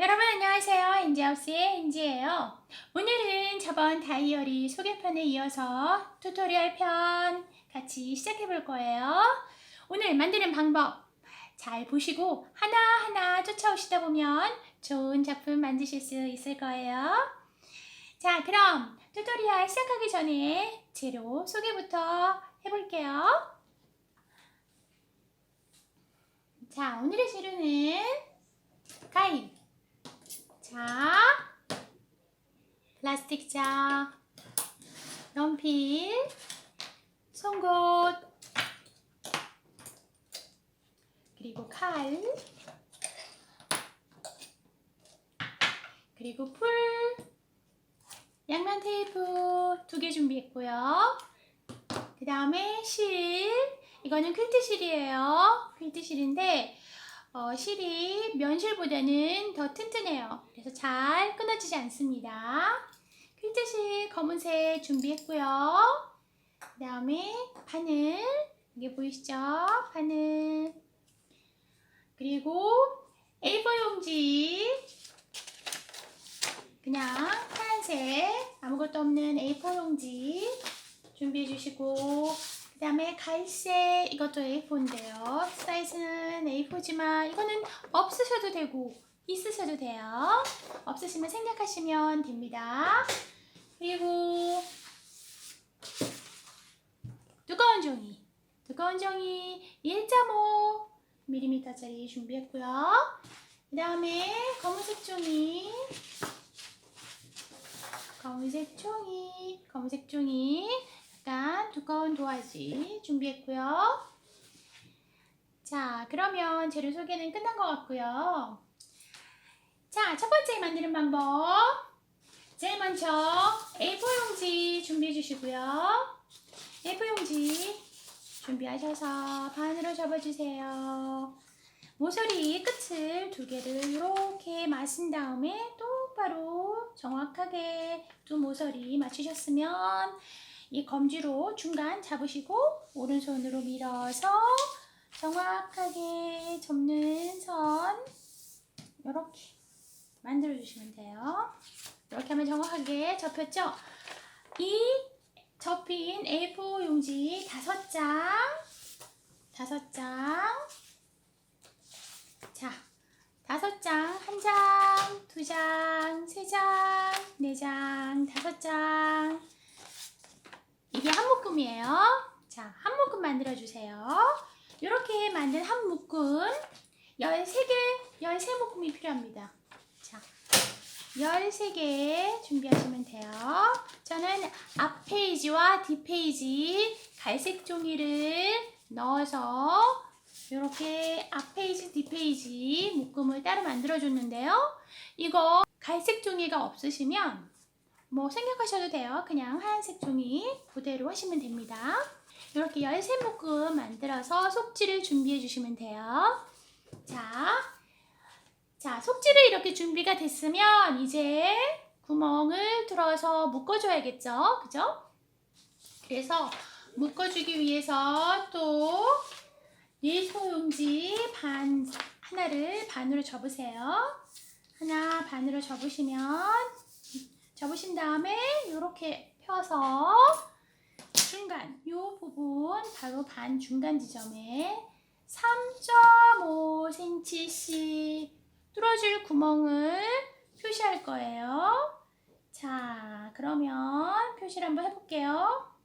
여러분 안녕하세요. 인지하우스의 인지예요. 오늘은 저번 다이어리 소개편에 이어서 튜토리얼 편 같이 시작해 볼 거예요. 오늘 만드는 방법 잘 보시고 하나하나 쫓아오시다 보면 좋은 작품 만드실 수 있을 거예요. 자, 그럼 튜토리얼 시작하기 전에 재료 소개부터 해볼게요. 자, 오늘의 재료는 가위, 자, 플라스틱 자, 연필, 송곳, 그리고 칼, 그리고 풀, 양면 테이프 두 개 준비했고요. 그 다음에 실, 이거는 퀼트 실이에요. 퀼트 실인데 어, 실이 면실보다는 더 튼튼해요. 그래서 잘 끊어지지 않습니다. 퀼트 실 검은색 준비했고요. 그 다음에 바늘, 이게 보이시죠? 바늘. 그리고 A4 용지. 그냥 하얀색 아무것도 없는 A4 용지 준비해 주시고 그 다음에 갈색 이것도 A4인데요. 사이즈는 A4지만 이거는 없으셔도 되고 있으셔도 돼요. 없으시면 생략하시면 됩니다. 그리고 두꺼운 종이 두꺼운 종이 1.5mm짜리 준비했고요. 그 다음에 검은색 종이 검은색 종이 검은색 종이 약간 두꺼운 도화지 준비했고요. 자, 그러면 재료 소개는 끝난 것 같고요. 자, 첫 번째 만드는 방법. 제일 먼저 A4 용지 준비해 주시고요. A4 용지 준비하셔서 반으로 접어주세요. 모서리 끝을 두 개를 이렇게 마신 다음에 똑바로 정확하게 두 모서리 맞추셨으면 이 검지로 중간 잡으시고 오른손으로 밀어서 정확하게 접는 선 이렇게 만들어 주시면 돼요. 이렇게 하면 정확하게 접혔죠? 이 접힌 A4 용지 다섯 장, 다섯 장, 자, 다섯 장, 한 장, 두 장, 세 장, 네 장, 다섯 장. 이게 한 묶음이에요. 자, 한 묶음 만들어 주세요. 이렇게 만든 한 묶음 13개, 13묶음이 필요합니다. 자, 13개 준비하시면 돼요. 저는 앞 페이지와 뒷 페이지 갈색 종이를 넣어서 이렇게 앞 페이지, 뒷 페이지 묶음을 따로 만들어 줬는데요. 이거 갈색 종이가 없으시면 뭐 생각하셔도 돼요. 그냥 하얀색 종이 그대로 하시면 됩니다. 이렇게 13묶음 만들어서 속지를 준비해 주시면 돼요. 자, 자, 속지를 이렇게 준비가 됐으면 이제 구멍을 뚫어서 묶어줘야겠죠? 그죠? 그래서 묶어주기 위해서 또 일 소용지 반 하나를 반으로 접으세요. 하나 반으로 접으시면 접으신 다음에 이렇게 펴서 중간 이 부분 바로 반 중간 지점에 3.5cm씩 뚫어줄 구멍을 표시할 거예요. 자, 그러면 표시를 한번 해볼게요.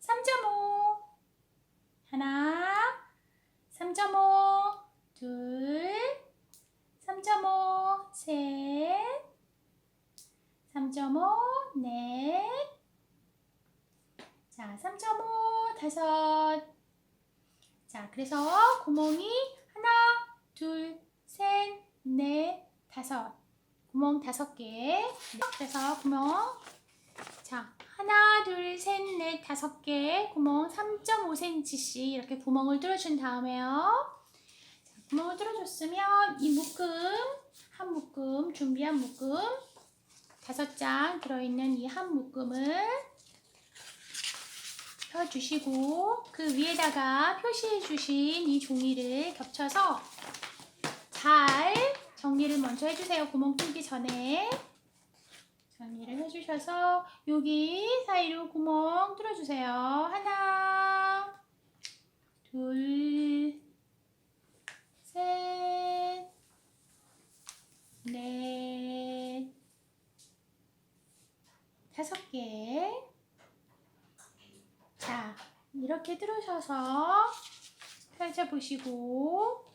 3.5 하나 3.5 둘 3.5 셋 3.5 넷 자, 3.5 다섯 자, 그래서 구멍이 하나, 둘, 셋, 넷, 다섯. 구멍 다섯 개. 그래서 구멍. 자, 하나, 둘, 셋, 넷, 다섯 개 구멍 3.5cm씩 이렇게 구멍을 뚫어준 다음에요. 자, 구멍을 뚫어줬으면 이 묶음, 한 묶음, 준비한 묶음, 다섯 장 들어있는 이 한 묶음을 펴주시고 그 위에다가 표시해 주신 이 종이를 겹쳐서 잘 정리를 먼저 해주세요. 구멍 뚫기 전에. 정리를 해주셔서 여기 사이로 구멍 뚫어주세요. 하나, 둘, 셋, 넷, 다섯 개. 자, 이렇게 뚫으셔서 펼쳐보시고,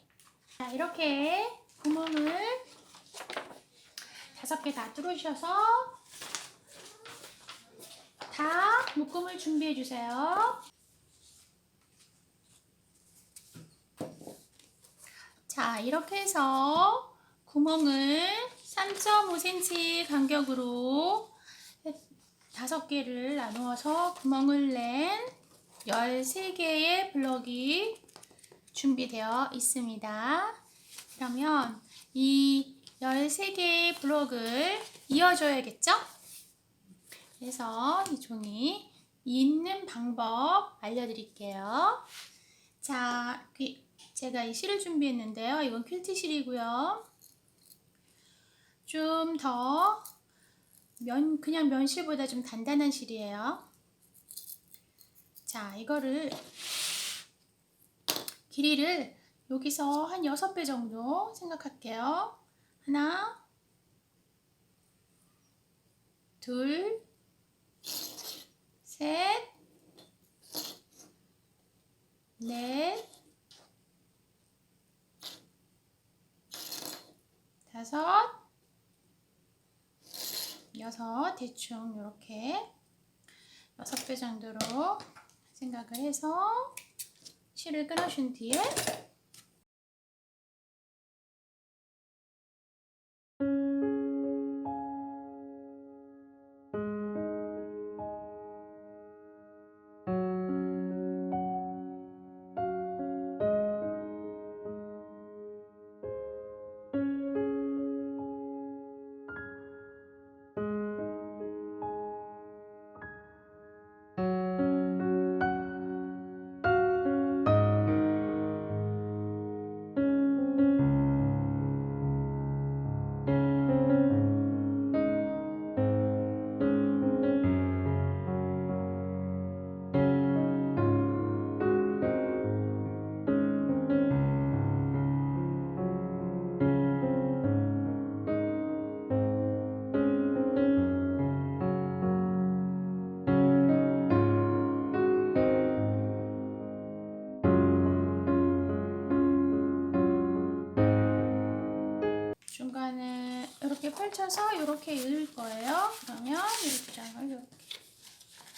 자, 이렇게 구멍을 다섯 개 다 뚫으셔서 다 묶음을 준비해 주세요. 자, 이렇게 해서 구멍을 3.5cm 간격으로 다섯 개를 나누어서 구멍을 낸 13개의 블럭이 준비되어 있습니다. 그러면 이 13개의 블록을 이어줘야겠죠? 그래서 이 종이 있는 방법 알려드릴게요. 자, 그- 제가 이 실을 준비했는데요. 이건 퀼트 실이고요. 좀 더 면, 그냥 면실보다 좀 단단한 실이에요. 자, 이거를 길이를 여기서 한 6배 정도 생각할게요. 하나, 둘, 셋, 넷, 다섯, 여섯, 대충 이렇게 여섯 배 정도로 생각을 해서 실을 끊어준 뒤에 펼쳐서 이렇게 읽을 거예요. 그러면 이 장을 이렇게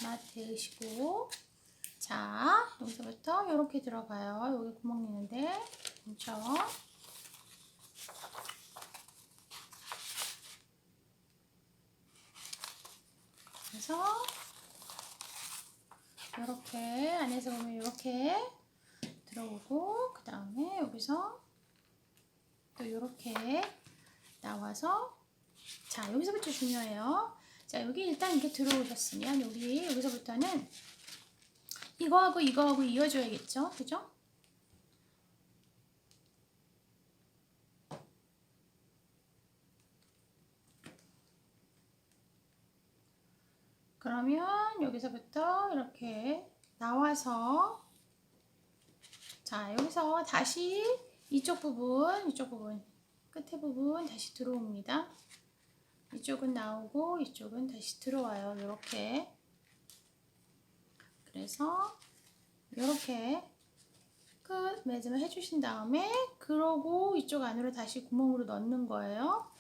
맞대시고 자 여기서부터 이렇게 들어가요. 여기 구멍 있는데 그렇죠? 그래서 이렇게 안에서 보면 이렇게 들어오고 그 다음에 여기서 또 이렇게 나와서 자 여기서부터 중요해요. 자 여기 일단 이렇게 들어오셨으면 여기 여기서부터는 이거하고 이거하고 이어줘야겠죠, 그죠? 그러면 여기서부터 이렇게 나와서 자 여기서 다시 이쪽 부분 이쪽 부분 끝에 부분 다시 들어옵니다. 이쪽은 나오고 이쪽은 다시 들어와요. 이렇게 그래서 이렇게 끝 매듭을 해주신 다음에 그러고 이쪽 안으로 다시 구멍으로 넣는 거예요.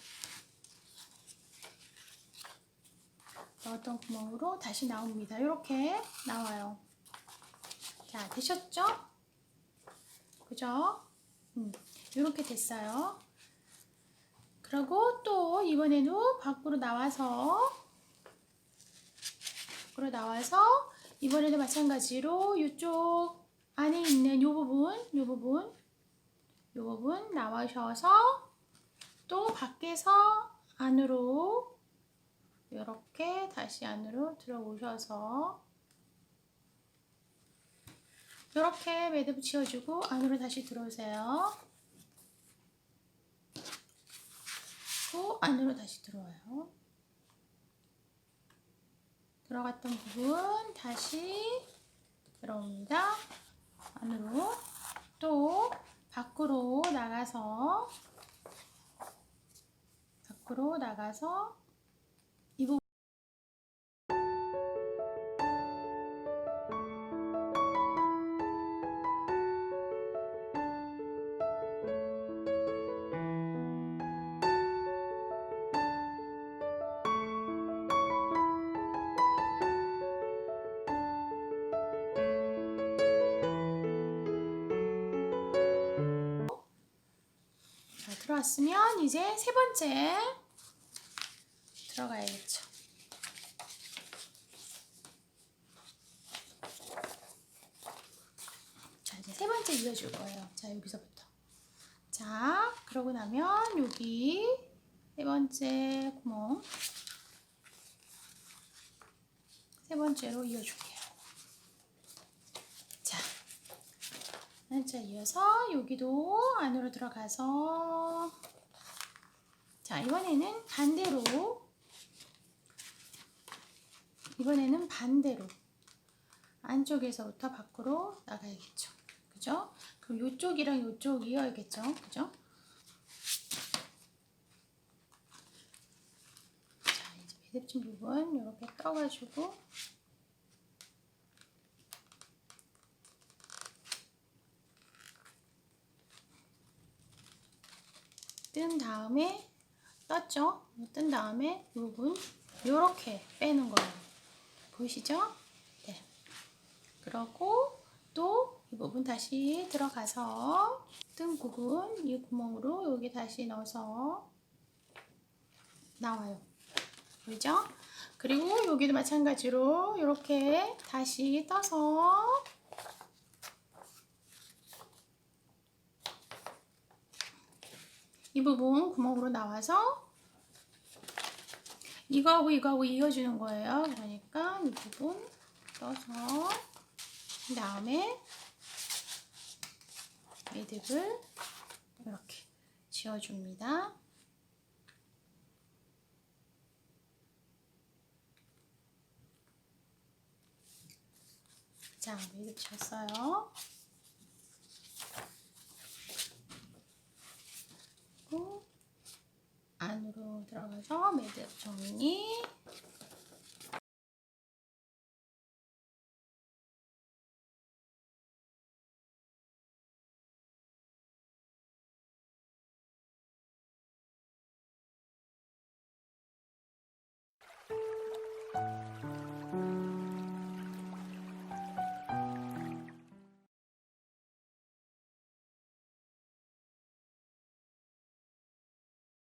넣었던 구멍으로 다시 나옵니다. 이렇게 나와요. 자, 되셨죠? 그죠? 음, 이렇게 됐어요. 그리고 또 이번에도 밖으로 나와서 밖으로 나와서 이번에도 마찬가지로 이쪽 안에 있는 이 부분, 이 부분, 이 부분 나와셔서 또 밖에서 안으로 이렇게 다시 안으로 들어오셔서 이렇게 매듭 지어주고 안으로 다시 들어오세요. 또 안으로 다시 들어와요. 들어갔던 부분 다시 들어옵니다. 안으로 또 밖으로 나가서 밖으로 나가서 들어왔으면 이제 세 번째 들어가야겠죠. 자, 이제 세 번째 이어줄 거예요. 자, 여기서부터. 자, 그러고 나면 여기 세 번째 구멍 세 번째로 이어줄게요. 자, 한 자 이어서 여기도 안으로 들어가서. 자 이번에는 반대로. 이번에는 반대로. 안쪽에서부터 밖으로 나가야겠죠. 그죠? 그럼 이쪽이랑 이쪽 이어야겠죠? 그죠? 자 이제 매듭진 부분 이렇게 떠가지고 뜬 다음에 떴죠? 뜬 다음에 이 부분 이렇게 빼는 거예요. 보이시죠? 네. 그러고 또 이 부분 다시 들어가서 뜬 부분 이 구멍으로 여기 다시 넣어서 나와요. 보이죠? 그리고 여기도 마찬가지로 이렇게 다시 떠서 이 부분 구멍으로 나와서 이거하고 이거하고 이어주는 거예요. 그러니까 이 부분 떠서 그 다음에 매듭을 이렇게 지어줍니다. 자, 매듭 쳤어요. 그리고 안으로 들어가서 매듭 정리